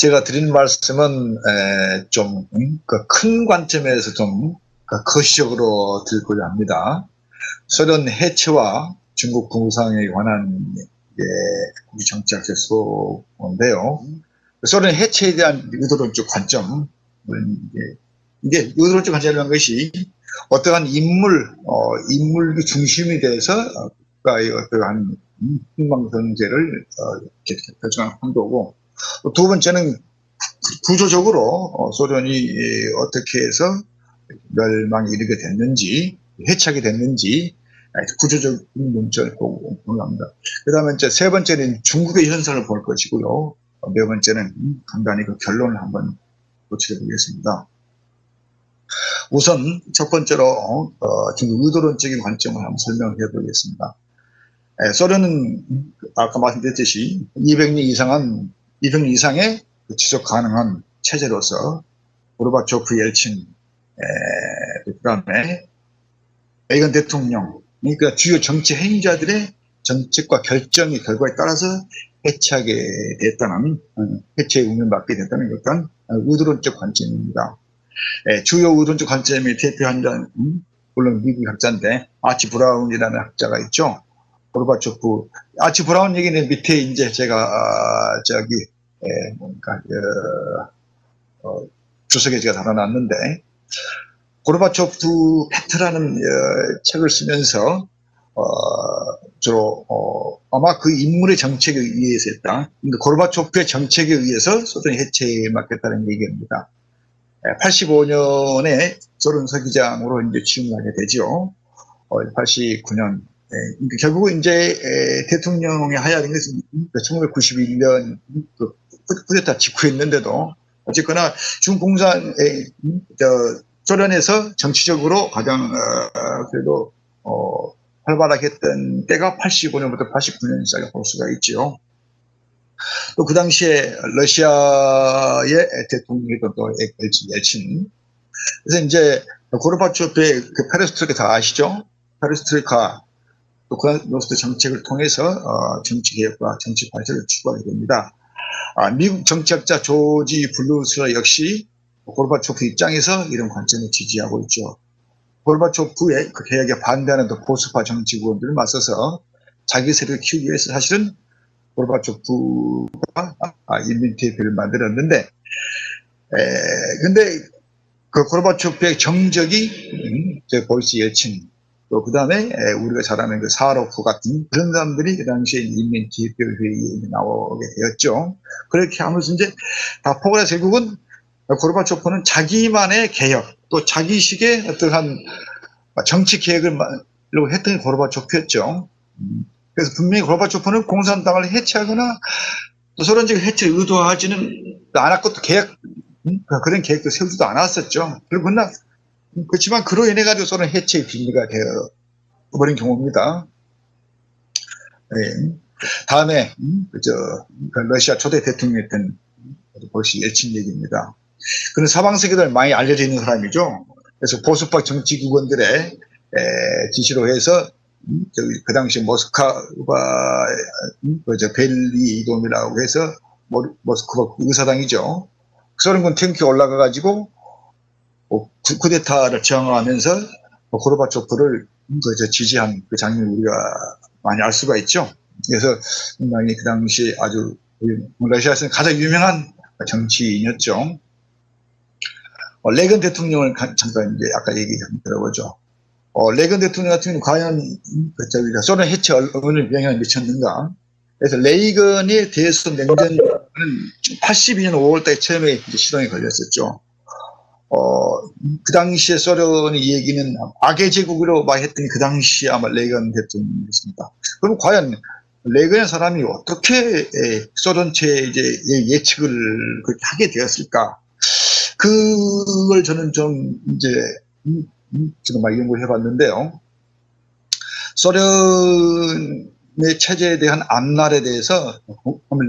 제가 드린 말씀은 좀 큰 관점에서 좀그 거시적으로 들고자 합니다. 소련 해체와 중국 공상에 관한 예, 국제 정치학의 수업인데요. 소련 해체에 대한 의도론적 관점, 이게, 이게 의도론적 관점이라는 것이 어떠한 인물, 어, 인물 중심이 돼서 국가의 어떠한 흥망성쇠를 어, 결정한 한도고 두 번째는 구조적으로 어, 소련이 어떻게 해서 멸망에 이르게 됐는지 해착이 됐는지 구조적인 문제를 보고 합니다. 그 다음에 이제 세 번째는 중국의 현상을 볼 것이고요. 네 번째는 간단히 그 결론을 한번 고치해 보겠습니다. 우선 첫 번째로 어, 중국 의도론적인 관점을 한번 설명해 보겠습니다. 에, 소련은 아까 말씀드렸듯이 200년 이상한 200년 이상의 그 지속 가능한 체제로서 고르바초프 옐친 그 다음에 레이건 대통령, 그러니까 주요 정치 행위자들의 정책과 결정의 결과에 따라서 해체하게 됐다는, 어, 해체에 운명받게 됐다는 어떤 의도론적 관점입니다. 예, 주요 의도론적 관점의 대표 한 자는, 음, 물론 미국 학자인데, 아치 브라운이라는 학자가 있죠. 고르바초프. 아치 브라운 얘기는 밑에 이제 제가, 아, 저기, 예, 뭔가, 어, 어, 주석에 제가 달아놨는데, 고르바초프 팩트라는 어, 책을 쓰면서 어, 주로 어, 아마 그 인물의 정책에 의해서 했다. 그러니까 고르바초프의 정책에 의해서 소련 해체에 맡겼다는 얘기입니다. 85년에 소련 서기장으로 이제 취임하게 되죠. 89년 예, 그러니까 결국은 이제 에, 대통령의 하야된 것은 1991년 그 쿠데타 직후였는데도 어쨌거나 중공산의 저 소련에서 정치적으로 가장 어, 그래도 어, 활발하게 했던 때가 85년부터 89년 사이 볼 수가 있죠. 또그 당시에 러시아의 대통령이던 또 엘친. 그래서 이제 고르바초프의 그 페레스트로이카 다 아시죠? 페레스트로이카 또 그노스트 정책을 통해서 어, 정치 개혁과 정치 발전을 추구하게 됩니다. 아, 미국 정치학자 조지 블루스러 역시 골바초프 입장에서 이런 관점을 지지하고 있죠. 골바초프의 그 개혁에 반대하는 또 보수파 정치구원들을 맞서서 자기 세력을 키우기 위해서 사실은 골바초프가 아, 인민대표를 만들었는데, 에, 근데 그 고르바초프의 정적이 음, 보이스 예친 또 그 다음에 우리가 잘 아는 그 사로프 같은 그런 사람들이 그 당시에 인민대표회의에 나오게 되었죠. 그렇게 하면서 이제 다 포괄해서 결국은 고르바초프는 자기만의 개혁 또 자기식의 어떠한 정치 계획을 했던 게 고르바초프였죠. 음. 그래서 분명히 고르바초프는 공산당을 해체하거나 또 소련적 해체를 의도하지는 않았고 또 계획 음, 그런 계획도 세우지도 않았었죠. 그리고 그러나 그렇지만 그로 인해 가지고 소련 해체의 빈리가 되어 버린 경우입니다. 네. 다음에 음, 그저 그 러시아 초대 대통령이었던 보시 예친 얘기입니다. 그는 사방 세계들 많이 알려져 있는 사람이죠. 그래서 보수파 정치국원들의 지시로 해서 음, 그 당시 모스크바 음, 그저 벨리 이동이라고 해서 모스크바 의사당이죠. 소련군 탱크에 올라가 가지고 뭐 쿠데타를 저항하면서 뭐 고르바초프를 그저 지지한 그 장면을 우리가 많이 알 수가 있죠. 그래서 분명히 그 당시 아주 러시아에서는 가장 유명한 정치인이었죠. 어, 레건 대통령을 잠깐 이제 아까 얘기 좀 들어보죠. 어, 레건 대통령 같은 경우는 과연 그 저기 소련 해체 어느 영향을 미쳤는가? 그래서 레이건에 대해서 냉전은 82년 5월달에 처음에 이제 시동이 걸렸었죠. 어, 그 당시에 소련이 이 얘기는 악의 제국으로 막 했더니 그 당시 아마 레이건 대통령이었습니다. 그럼 과연 레이건의 사람이 어떻게 소련체 이제 예측을 그렇게 하게 되었을까? 그걸 저는 좀 이제 음, 음, 지금 막 연구를 해봤는데요. 소련의 체제에 대한 앞날에 대해서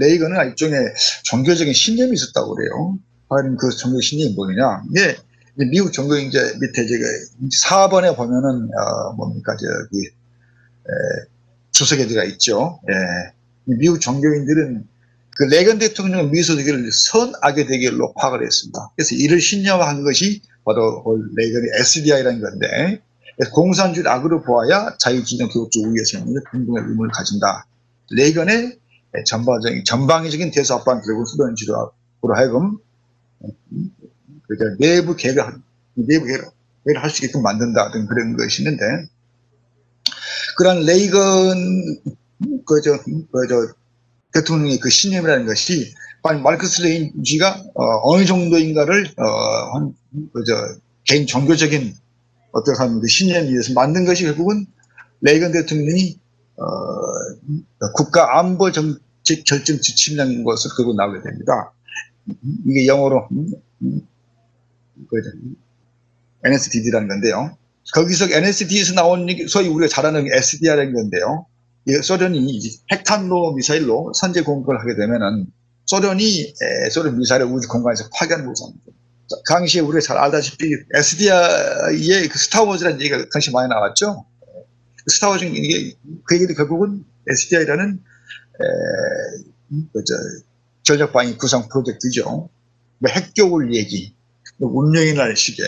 레이건은 일종의 종교적인 신념이 있었다고 그래요. 과연 그 종교 신념이 뭐냐? 이게 미국 종교 이제 밑에 제가 4번에 보면은 어 뭡니까 저기 에, 주석에 들어가 있죠. 예. 미국 종교인들은 그그 레건 대통령은 미소 대결을 선악의 대결로 파악을 했습니다. 그래서 이를 신념한 것이 바로 레건의 SDI라는 건데 공산주의 악으로 보아야 자유진영 교육적 우위에 세우는 공동의 의문을 가진다. 레건의 전반적인 전방위적인 압박 결국 지도로 하여금 그러니까 내부 개혁 내부 개혁 을 할 수 있게끔 만든다 등 그런 것이 있는데 그런 레이건 그저 그저 대통령의 그 신념이라는 것이 마르크스 레인지가 어, 느 정도인가를 어, 한, 그저 개인 종교적인 어떤 그 신념에 의해서 만든 것이 결국은 레이건 대통령이 어, 국가 안보 정책 결정 지침이라는 것을 그고 나오게 됩니다. 이게 영어로 그죠. NSDD라는 건데요. 거기서 NSD에서 나온 소위 우리가 잘 아는 SDR라는 건데요. 이 소련이 핵탄도 미사일로 선제 공격을 하게 되면은 소련이 에, 소련 미사일을 우주 공간에서 파괴하는 거잖아요. 그 당시에 우리가 잘 알다시피 SDR의 그 스타워즈라는 얘기가 그 당시 많이 나왔죠. 그 스타워즈 이게 그 얘기도 결국은 SDR이라는 에, 그저 전력 방위 구상 프로젝트죠. 뭐 핵교울 얘기, 뭐 운명의 날 시계.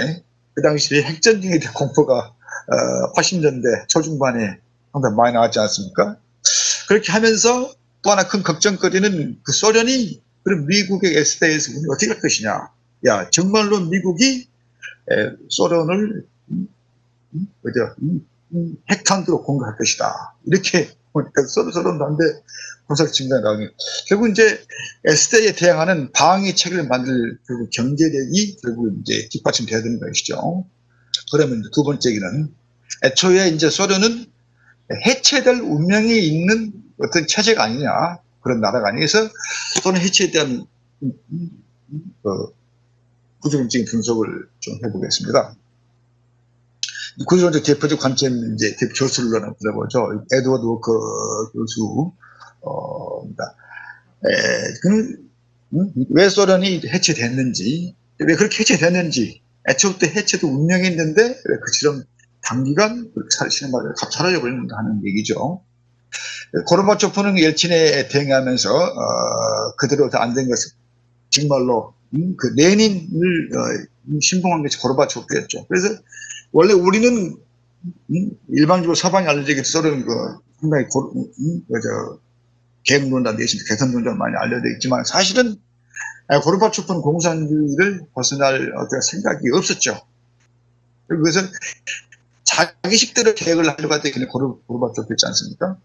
그 당시에 핵전쟁에 대한 공포가 어, 80년대 초중반에 상당히 많이 나왔지 않습니까? 그렇게 하면서 또 하나 큰 걱정거리는 그 소련이 그럼 미국의 S대에서 어떻게 할 것이냐. 야, 정말로 미국이 에, 소련을 음, 음? 음, 음, 핵탄두로 공격할 것이다. 이렇게 서로 서로 반대 분석 증가가 나오니 결국 이제 S대에 대항하는 방위 체계를 만들 결국 경제력이 결국 이제 뒷받침돼야 되는 것이죠. 그러면 두 번째 얘기는 애초에 이제 소련은 해체될 운명이 있는 어떤 체제가 아니냐 그런 나라가 아니어서 또는 해체에 대한 음, 음, 어, 구조론적인 분석을 좀 해보겠습니다. 구조론적 대표적 관점 이제 교수를 들어보죠. 에드워드 워커 교수 어입니다. 에, 그는 음? 왜 소련이 해체됐는지 왜 그렇게 해체됐는지 애초부터 해체도 운명이 있는데 왜 그처럼 단기간 사실은 사라져 버린다 하는 얘기죠. 고르바초프는 옐친에 대응하면서 어, 그대로 안된 것을 정말로 음, 그 레닌을 어, 신봉한 것이 고르바초프였죠. 그래서 원래 우리는 음, 일반적으로 서방이 알려지게 소련 그 상당히 고, 음, 그저 계획론자 내신 개선론자 많이 알려져 있지만 사실은 고르바초프는 공산주의를 벗어날 어떤 생각이 없었죠. 그래서 자기 식대로 계획을 하려고 할때 그냥 고르바초프 있지 않습니까?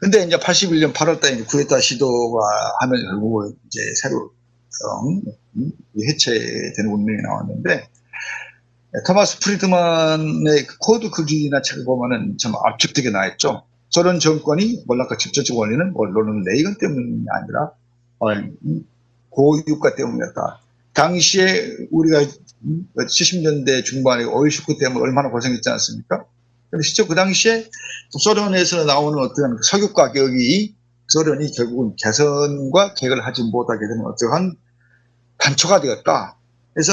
근데 이제 81년 8월달에 구에타 시도가 하면 결국 이제 새로 음, 해체되는 운명이 나왔는데 토마스 프리드만의 그 코드 글이나 책을 보면은 참 압축되게 나왔죠. 소련 정권이 몰락과 직접적 원인은 물론은 레이건 때문이 아니라 고유가 때문이었다. 당시에 우리가 70년대 중반에 오일 쇼크 때문에 얼마나 고생했지 않습니까? 근데 실제 그 당시에 소련에서 나오는 어떤 석유 가 격이 소련이 결국은 개선과 계획을 하지 못하게 되는 어떠한 단초가 되었다. 그래서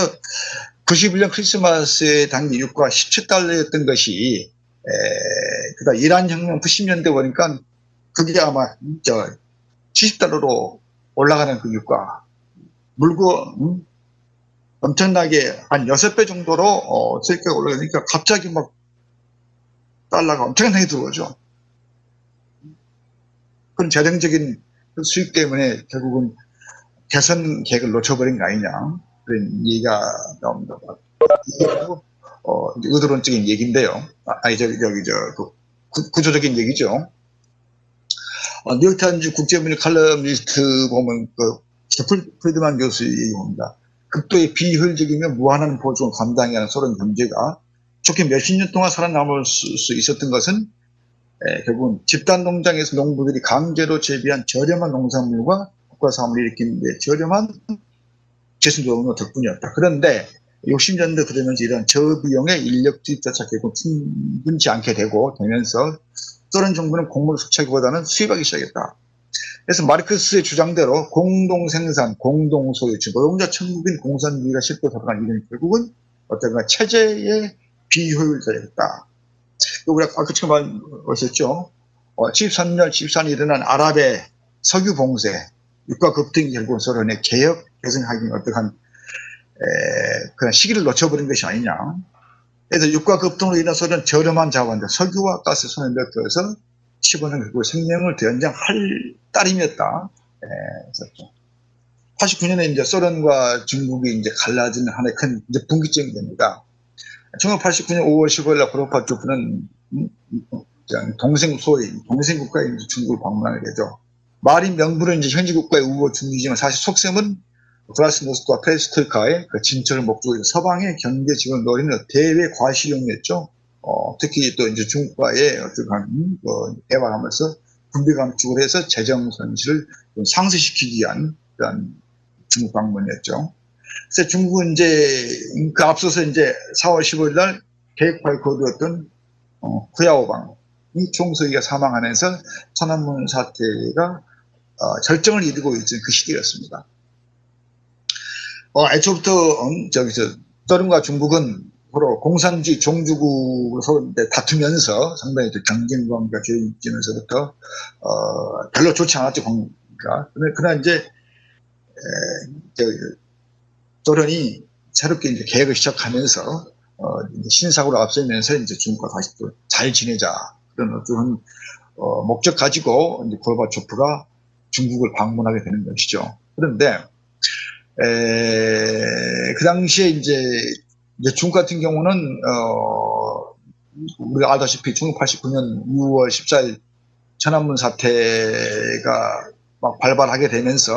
91년 크리스마스에 당기 유가 17달러였던 것이 에, 그다 이란 혁명 90년대 보니까 그게 아마 저 70달러로 올라가는 그 유가 물고 음? 엄청나게 한 6배 정도로 어, 수익가 올라가니까 갑자기 막 달러가 엄청나게 들어오죠. 그런 재정적인 수익 때문에 결국은 개선 계획을 놓쳐버린 거 아니냐 그런 얘기가 나옵니다. 어, 의도론적인 얘기인데요. 아, 니 저기, 저기, 저, 그 구, 조적인 얘기죠. 어, 뉴욕타임즈 국제문의 칼럼니스트 보면, 그, 프리드만 교수 얘기입니다. 극도의 비효율적이며 무한한 보조를 감당해야 하는 소련 경제가 좋게 몇십 년 동안 살아남을 수, 수 있었던 것은 에, 결국은 집단 농장에서 농부들이 강제로 재배한 저렴한 농산물과 국가 사업을 일으키는데 저렴한 재순조업의 덕분이었다. 그런데 60년대 그러면서 이런 저비용의 인력 투입조차 결국 충분치 않게 되고 되면서 소련 정부는 곡물을 수출하기보다는 수입하기 시작했다. 그래서 마르크스의 주장대로 공동 생산, 공동 소유, 즉 노동자 천국인 공산주의가 실제 돌아간 이유는 결국은 어떤 체제의 비효율적이었다. 우리가 아까 처음 말했었죠. 어, 73년, 74년 일어난 아랍의 석유 봉쇄, 육가 급등이 결국 소련의 개혁 개선하기 어떠한 에, 그런 시기를 놓쳐버린 것이 아니냐. 그래서 육가 급등으로 인한 소련 저렴한 자원들, 석유와 가스 손에 넣어서 15년 결국 생명을 더 연장할 따름이었다. 에, 그래서 89년에 이제 소련과 중국이 이제 갈라지는 하나의 큰 이제 분기점이 됩니다. 1989년 5월 15일 날 고르바초프는 음, 동생 소위 동생 국가인 중국을 방문하게 되죠. 말이 명분은 이제 현지 국가의 우호 중이지만 사실 속셈은 브라스노스와 페스트카의 그 진출을 목적으로 서방의 경제 지원을 노리는 대외 과시용이었죠. 어, 특히 또 이제 중국과의 어떤 어, 대화하면서 군비 감축을 해서 재정 손실을 좀 상쇄시키기 위한 그런 중국 방문이었죠. 그래서 중국은 이제 그 앞서서 이제 4월 15일 날 계획파를 거두었던 어, 후야오방 이 총서기가 사망하면서 천안문 사태가 어, 절정을 이루고 있는 그 시기였습니다. 어, 애초부터 음, 저기서 소련과 중국은 서로 공산주의 종주국으로 서로 다투면서 상당히 또 경쟁 관계가 되어있면서부터 어, 별로 좋지 않았죠 관계가. 그러나, 이제 에, 저, 소련이 새롭게 이제 계획을 시작하면서 어, 이제 신사고로 앞서면서 이제 중국과 다시 또 잘 지내자 그런 어떤 어, 목적 가지고 이제 고르바초프가 중국을 방문하게 되는 것이죠. 그런데 에, 그 당시에 이제, 이제 중국 같은 경우는 어, 우리가 알다시피 1989년 6월 14일 천안문 사태가 막 발발하게 되면서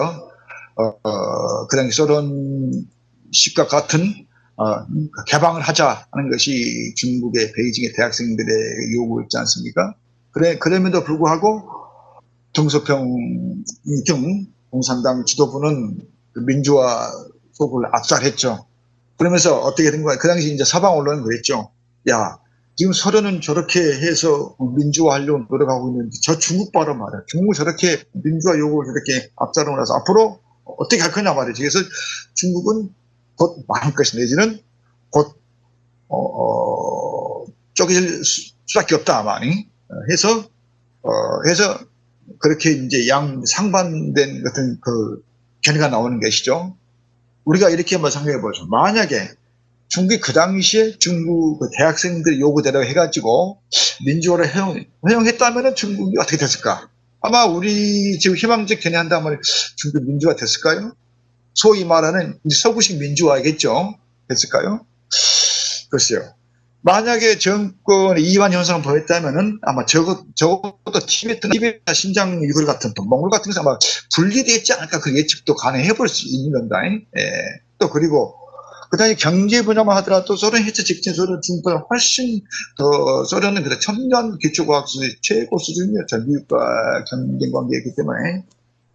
어, 어, 그 당시 소련 식과 같은 어, 개방을 하자 하는 것이 중국의 베이징의 대학생들의 요구였지 않습니까? 그래, 그럼에도 불구하고 정소평 경 공산당 지도부는 그 민주화 속을 압살했죠. 그러면서 어떻게 된 거야? 그 당시 이제 서방 언론은 그랬죠. 야, 지금 소련은 저렇게 해서 민주화하려고 노력하고 있는데 저 중국 봐라 말이야. 중국 저렇게 민주화 요구를 저렇게 압살하고 나서 앞으로 어떻게 할 거냐 말이지. 그래서 중국은 곧 망할 것이 내지는 곧, 어, 어, 쪼개질 수- 수밖에 없다, 아마니. 어, 해서, 어, 해서 그렇게 이제 양 상반된 같은 그 견해가 나오는 것이죠. 우리가 이렇게 한번 생각해 보죠. 만약에 중국이 그 당시에 중국 그 대학생들 요구대로 해가지고 민주화를 허용, 허용했다면 중국이 어떻게 됐을까? 아마 우리 지금 희망적 견해한다면 중국 민주화 됐을까요? 소위 말하는 서구식 민주화겠죠. 됐을까요? 글쎄요. 만약에 정권의 이완 현상을 보였다면은 아마 저것, 저것도 티베트나 티베트나 신장 이걸 같은 또 몽골 같은 것은 아마 분리되지 않을까 그 예측도 가능해 볼 수 있는 건다. 예. 또 그리고 그 당시 경제 분야만 하더라도 소련 해체 직전 소련 중국보다 훨씬 더 소련은 그때 첨단 기초과학수의 최고 수준이었죠. 미국과 경쟁 관계였기 때문에.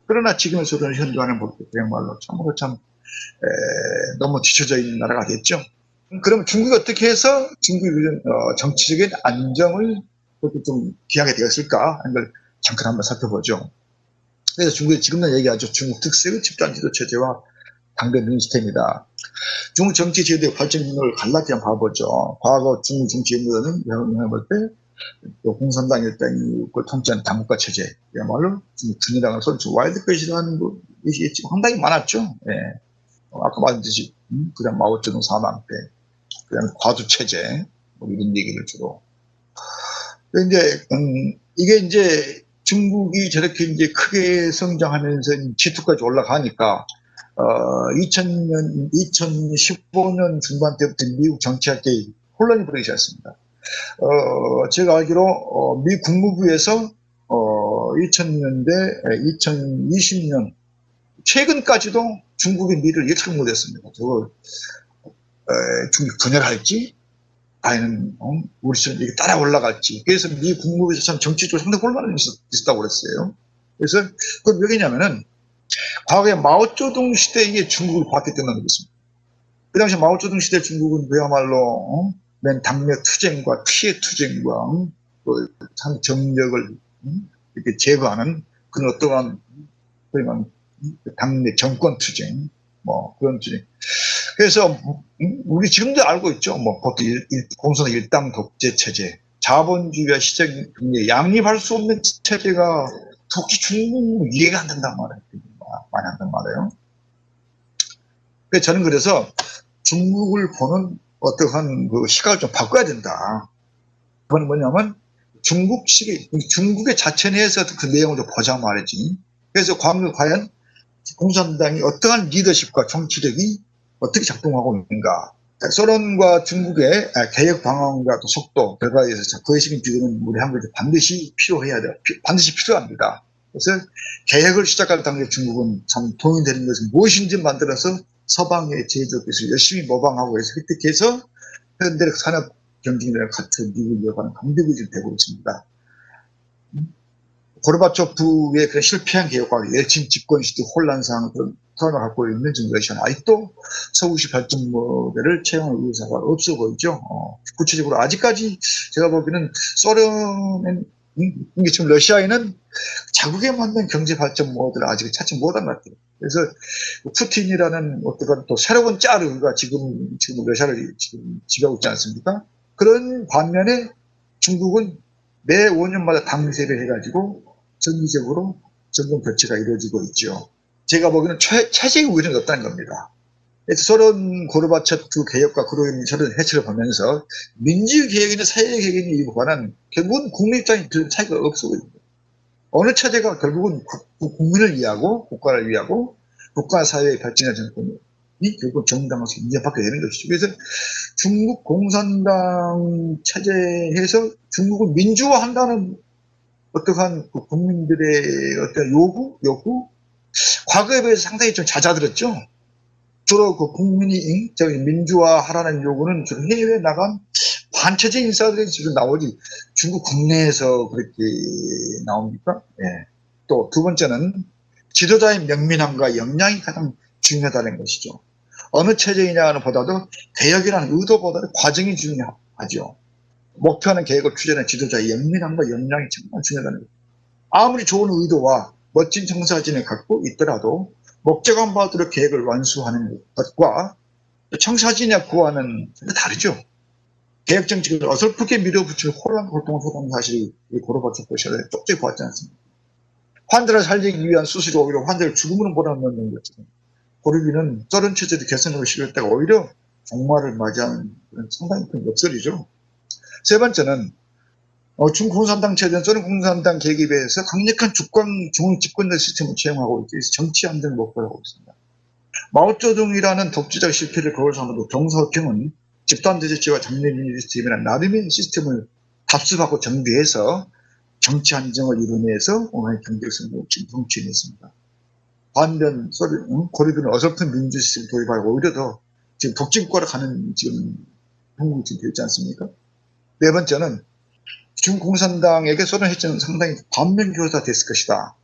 그러나 지금의 소련을 현도하는 볼때 그야말로 참으로 참 에, 너무 뒤쳐져 있는 나라가 됐죠. 그럼 중국이 어떻게 해서 중국의 어, 정치적인 안정을 그렇게 좀 기하게 되었을까 하는 걸 잠깐 한번 살펴보죠. 그래서 중국이 지금도 얘기하죠. 중국 특색의 집단 지도 체제와 당대 민주시스템이다. 중국 정치 제도의 발전을 갈라지 한번 봐보죠. 과거 중국 정치 연구원은 내가 볼때 공산당 일당이 그 통치하는 당국가 체제, 그야말로 중국 국민당을 솔직히 와일드pet이라는 것이 상당히 많았죠. 예. 어, 아까 말했듯이 음? 그다음 마오쩌둥 사망 때, 그다음 과두 체제 뭐 이런 얘기를 주로. 근데 음, 이게 이제 중국이 저렇게 이제 크게 성장하면서 G2까지 올라가니까 어, 2000년, 2015년 중반 때부터 미국 정치학계 혼란이 벌어지지 않습니다. 어, 제가 알기로 어, 미 국무부에서 어, 2000년대, 2020년 최근까지도 중국이 미를 예측 못했습니다. 저거 에, 중국이 분열할지 아니면 어, 우리 시험 이게 따라 올라갈지. 그래서 미 국무부에서 참 정치적으로 상당히 혼란이 있었, 있었다고 그랬어요. 그래서 그건 왜냐면은 과거에 마오쩌둥 시대에 중국을 봤기 때문에 그렇습니다. 그 당시 마오쩌둥 시대 중국은 그야말로 어? 맨 당내 투쟁과 피해 투쟁과 어? 그참 정력을 음? 이렇게 제거하는 그런 어떠한 그러면 당내 정권 투쟁 뭐 그런 투쟁. 그래서 음, 우리 지금도 알고 있죠. 뭐 보통 공산 일당 독재 체제, 자본주의와 시장 경제 양립할 수 없는 체제가 특히 중국 이해가 안 된단 말이에요. 많이 한단 말이에요. 그 저는 그래서 중국을 보는 어떠한 그 시각을 좀 바꿔야 된다. 그건 뭐냐면 중국식의 중국의 자체 내에서 그 내용을 좀 보자 말이지. 그래서 과연 공산당이 어떠한 리더십과 정치력이 어떻게 작동하고 있는가. 소련과 중국의 개혁 방향과 또 속도, 결과에 의해서 거의식인 비교는 우리 한국에 반드시 필요해야 돼요. 피- 반드시 필요합니다. 그래서 개혁을 시작할 당시에 중국은 참 돈이 되는 것은 무엇인지 만들어서 서방의 제조업 기술 열심히 모방하고 해서 획득해서 현대 산업 경쟁력을 갖춘 미국을 이어가는 강대국이 지금 되고 있습니다. 음? 고르바초프의 그런 실패한 개혁과 예친 집권 시대 혼란상 그런 트라우마 갖고 있는 러시아는 아직도 서구식 발전 모델을 채용할 의사가 없어 보이죠. 어, 구체적으로 아직까지 제가 보기에는 소련은 지금 러시아에는 자국에 맞는 경제 발전 모델을 아직 찾지 못한 것 같아요. 그래서 푸틴이라는 어떤 또 새로운 짜르가 지금 지금 러시아를 지금 지배하고 있지 않습니까? 그런 반면에 중국은 매 5년마다 당세를 해가지고 정기적으로 정권 교체가 이루어지고 있죠. 제가 보기에는 최, 체제의 우위는 없다는 겁니다. 그래서 소련 고르바초프 개혁과 그로 인한 소련 해체를 보면서 민주 개혁이나 사회 개혁에 이보다는 결국은 국민 입장에 별 차이가 없어 보입니다. 어느 체제가 결국은 국, 국민을 위하고 국가를 위하고 국가 사회의 발전의 정권이 결국 정당으로서 인정받게 되는 것이죠. 그래서 중국 공산당 체제에서 중국을 민주화한다는 어떠한 그 국민들의 어떤 요구, 요구, 과거에 비해서 상당히 좀 잦아들었죠. 주로 그 국민이 민주화하라는 요구는 좀 해외에 나간 반체제 인사들이 지금 나오지 중국 국내에서 그렇게 나옵니까? 예. 또 두 번째는 지도자의 명민함과 역량이 가장 중요하다는 것이죠. 어느 체제이냐는 보다도 개혁이라는 의도보다는 과정이 중요하죠. 목표하는 계획을 추진하는 지도자의 연민함과 역량이 정말 중요하다는 거죠. 아무리 좋은 의도와 멋진 청사진을 갖고 있더라도 목적한 바대로 계획을 완수하는 것과 청사진에 구하는 다르죠. 계획 정책을 어설프게 밀어붙이고 혼란 활동을 하던 사실이 고로바초프 시절에 쪽지 보았지 않습니까? 환자를 살리기 위한 수술이 오히려 환자를 죽음으로 몰아넣는 것처럼 고르비는 소련 체제를 개선하고 싶을 때가 오히려 종말을 맞이하는 그런 상당히 큰 역설이죠. 세 번째는 어, 중공산당 소련 공산당 계기에 비해서 강력한 주권 중앙 집권적 시스템을 채용하고 있기 위해서 정치 안정을 목표로 하고 있습니다. 마오쩌둥이라는 독재적 실패를 거울 삼아도 정석경은 집단대제체와 장례민주 시스템이라는 나름의 시스템을 답습하고 정비해서 정치 안정을 이뤄내서 오늘 경제 성공을 지금 성취해냈습니다. 반면? 고리비는 어설픈 민주 시스템을 도입하고 오히려 더 지금 독진과로 가는 지금 형국이 지금 되지 않습니까? 네 번째는 중국 공산당에게 소련 해체는 상당히 반면교사 됐을 것이다.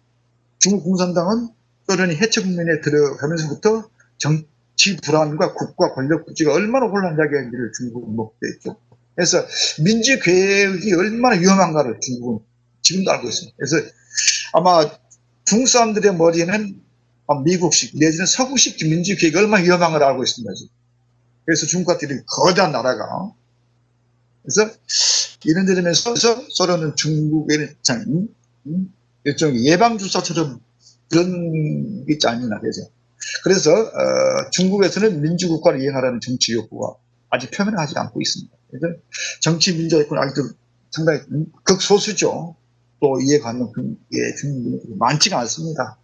중국 공산당은 소련이 해체 국면에 들어가면서부터 정치 불안과 국가 권력 부지가 얼마나 혼란하게인지를 중국은 목도했죠. 그래서 민주 개혁이 얼마나 위험한가를 중국은 지금도 알고 있습니다. 그래서 아마 중국 사람들의 머리에는 미국식 내지는 서구식 민주 개혁이 얼마나 위험한 걸 알고 있습니다. 그래서 중국 같은 거대한 나라가 그래서 이런 데면서 소련은 중국의 참 일종의 예방주사처럼 그런 게 있지 않나 그래서 그래서 어, 중국에서는 민주국가를 이행하라는 정치 욕구가 아직 표면하지 않고 있습니다. 그래서 정치 민주화권 아직도 상당히 극소수죠. 또 이해가는 게 중국이 많지가 않습니다.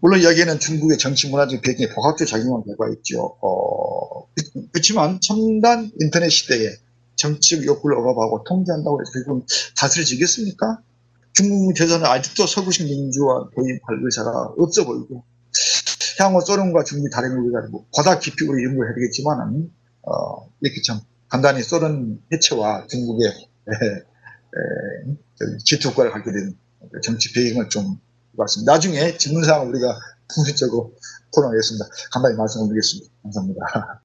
물론 여기에는 중국의 정치 문화적 배경에 복합적 작용한 결과가 있죠. 어, 그렇지만 첨단 인터넷 시대에 정치적 욕구를 억압하고 통제한다고 해서 결국은 다스려지겠습니까? 중국 대선은 아직도 서구식 민주화 도입할 의사가 없어 보이고 향후 소련과 중국이 다른 우리가 보다 깊이 우리 연구해야 되겠지만 어, 이렇게 참 간단히 소련 해체와 중국의 지투국가를 갖게 된 정치 배경을 좀 봤습니다. 나중에 질문사항을 우리가 풍수적으로 토론하겠습니다. 간단히 말씀을 드리겠습니다. 감사합니다.